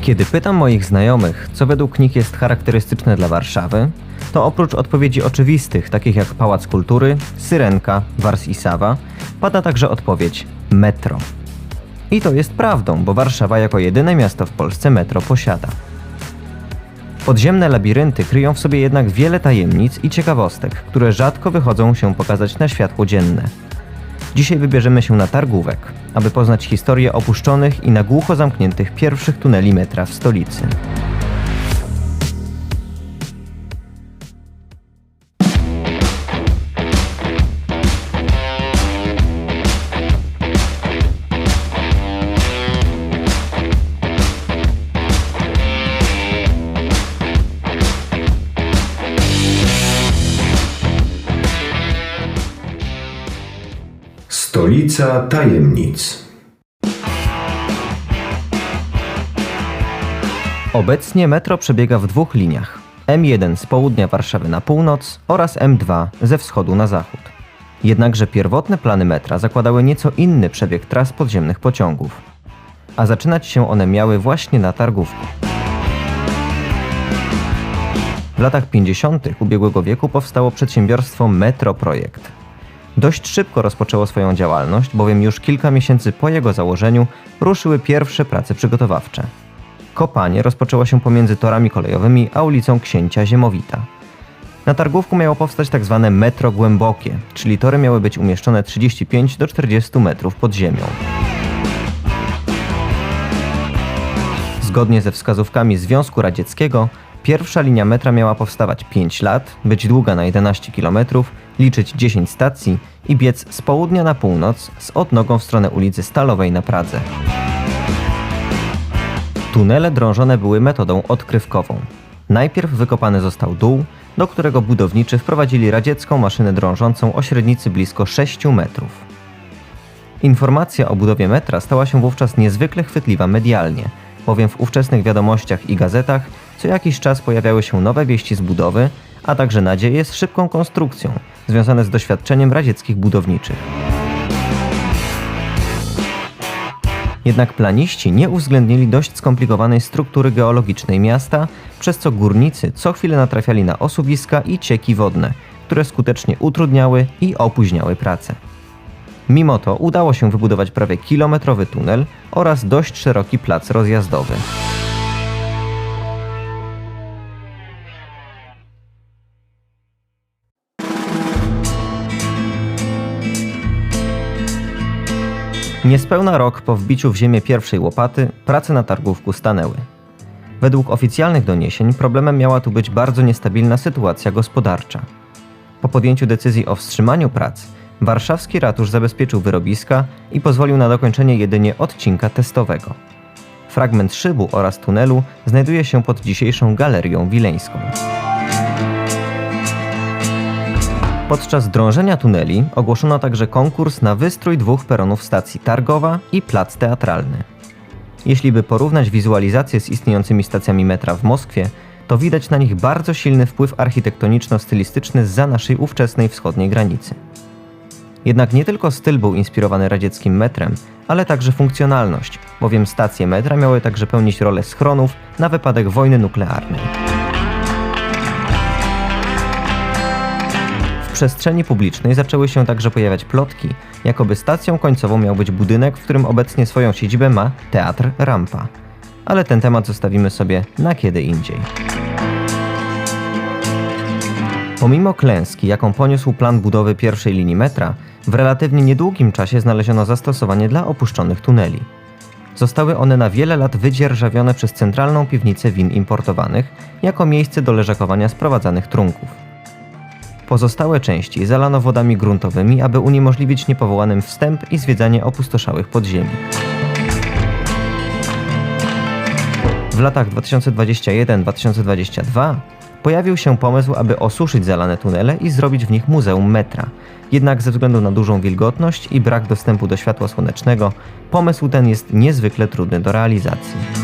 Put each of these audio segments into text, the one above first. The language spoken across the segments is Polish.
Kiedy pytam moich znajomych, co według nich jest charakterystyczne dla Warszawy, to oprócz odpowiedzi oczywistych, takich jak Pałac Kultury, Syrenka, Wars i Sawa, pada także odpowiedź metro. I to jest prawdą, bo Warszawa jako jedyne miasto w Polsce metro posiada. Podziemne labirynty kryją w sobie jednak wiele tajemnic i ciekawostek, które rzadko wychodzą się pokazać na światło dzienne. Dzisiaj wybierzemy się na Targówek, aby poznać historię opuszczonych i na głucho zamkniętych pierwszych tuneli metra w stolicy. Stolica tajemnic. Obecnie metro przebiega w dwóch liniach. M1 z południa Warszawy na północ oraz M2 ze wschodu na zachód. Jednakże pierwotne plany metra zakładały nieco inny przebieg tras podziemnych pociągów. A zaczynać się one miały właśnie na Targówku. W latach 50. ubiegłego wieku powstało przedsiębiorstwo Metro Projekt. Dość szybko rozpoczęło swoją działalność, bowiem już kilka miesięcy po jego założeniu ruszyły pierwsze prace przygotowawcze. Kopanie rozpoczęło się pomiędzy torami kolejowymi a ulicą Księcia Ziemowita. Na targówku miało powstać tak zwane metro głębokie, czyli tory miały być umieszczone 35 do 40 metrów pod ziemią. Zgodnie ze wskazówkami Związku Radzieckiego, pierwsza linia metra miała powstawać 5 lat, być długa na 11 km, liczyć 10 stacji i biec z południa na północ z odnogą w stronę ulicy Stalowej na Pradze. Tunele drążone były metodą odkrywkową. Najpierw wykopany został dół, do którego budowniczy wprowadzili radziecką maszynę drążącą o średnicy blisko 6 metrów. Informacja o budowie metra stała się wówczas niezwykle chwytliwa medialnie, bowiem w ówczesnych wiadomościach i gazetach co jakiś czas pojawiały się nowe wieści z budowy, a także nadzieje z szybką konstrukcją, związane z doświadczeniem radzieckich budowniczych. Jednak planiści nie uwzględnili dość skomplikowanej struktury geologicznej miasta, przez co górnicy co chwilę natrafiali na osuwiska i cieki wodne, które skutecznie utrudniały i opóźniały pracę. Mimo to udało się wybudować prawie kilometrowy tunel oraz dość szeroki plac rozjazdowy. Niespełna rok po wbiciu w ziemię pierwszej łopaty prace na targówku stanęły. Według oficjalnych doniesień problemem miała tu być bardzo niestabilna sytuacja gospodarcza. Po podjęciu decyzji o wstrzymaniu prac, warszawski ratusz zabezpieczył wyrobiska i pozwolił na dokończenie jedynie odcinka testowego. Fragment szybu oraz tunelu znajduje się pod dzisiejszą galerią wileńską. Podczas drążenia tuneli ogłoszono także konkurs na wystrój dwóch peronów stacji Targowa i Plac Teatralny. Jeśli by porównać wizualizację z istniejącymi stacjami metra w Moskwie, to widać na nich bardzo silny wpływ architektoniczno-stylistyczny za naszej ówczesnej wschodniej granicy. Jednak nie tylko styl był inspirowany radzieckim metrem, ale także funkcjonalność, bowiem stacje metra miały także pełnić rolę schronów na wypadek wojny nuklearnej. Przestrzeni publicznej zaczęły się także pojawiać plotki, jakoby stacją końcową miał być budynek, w którym obecnie swoją siedzibę ma Teatr Rampa. Ale ten temat zostawimy sobie na kiedy indziej. Pomimo klęski, jaką poniósł plan budowy pierwszej linii metra, w relatywnie niedługim czasie znaleziono zastosowanie dla opuszczonych tuneli. Zostały one na wiele lat wydzierżawione przez centralną piwnicę win importowanych jako miejsce do leżakowania sprowadzanych trunków. Pozostałe części zalano wodami gruntowymi, aby uniemożliwić niepowołanym wstęp i zwiedzanie opustoszałych podziemi. W latach 2021-2022 pojawił się pomysł, aby osuszyć zalane tunele i zrobić w nich muzeum metra. Jednak ze względu na dużą wilgotność i brak dostępu do światła słonecznego, pomysł ten jest niezwykle trudny do realizacji.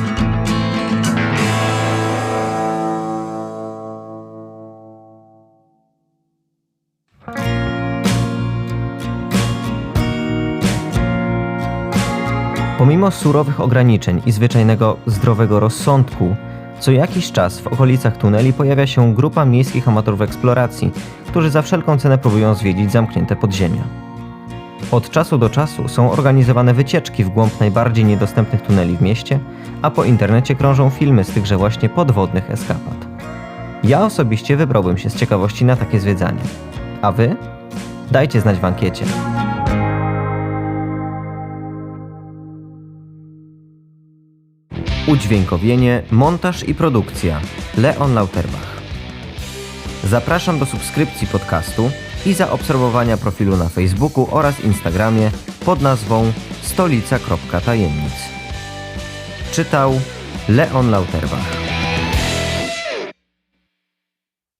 Pomimo surowych ograniczeń i zwyczajnego zdrowego rozsądku, co jakiś czas w okolicach tuneli pojawia się grupa miejskich amatorów eksploracji, którzy za wszelką cenę próbują zwiedzić zamknięte podziemia. Od czasu do czasu są organizowane wycieczki w głąb najbardziej niedostępnych tuneli w mieście, a po internecie krążą filmy z tychże właśnie podwodnych eskapad. Ja osobiście wybrałbym się z ciekawości na takie zwiedzanie. A wy? Dajcie znać w ankiecie. Udźwiękowienie, montaż i produkcja Leon Lauterbach. Zapraszam do subskrypcji podcastu i zaobserwowania profilu na Facebooku oraz Instagramie pod nazwą stolica.tajemnic. Czytał Leon Lauterbach.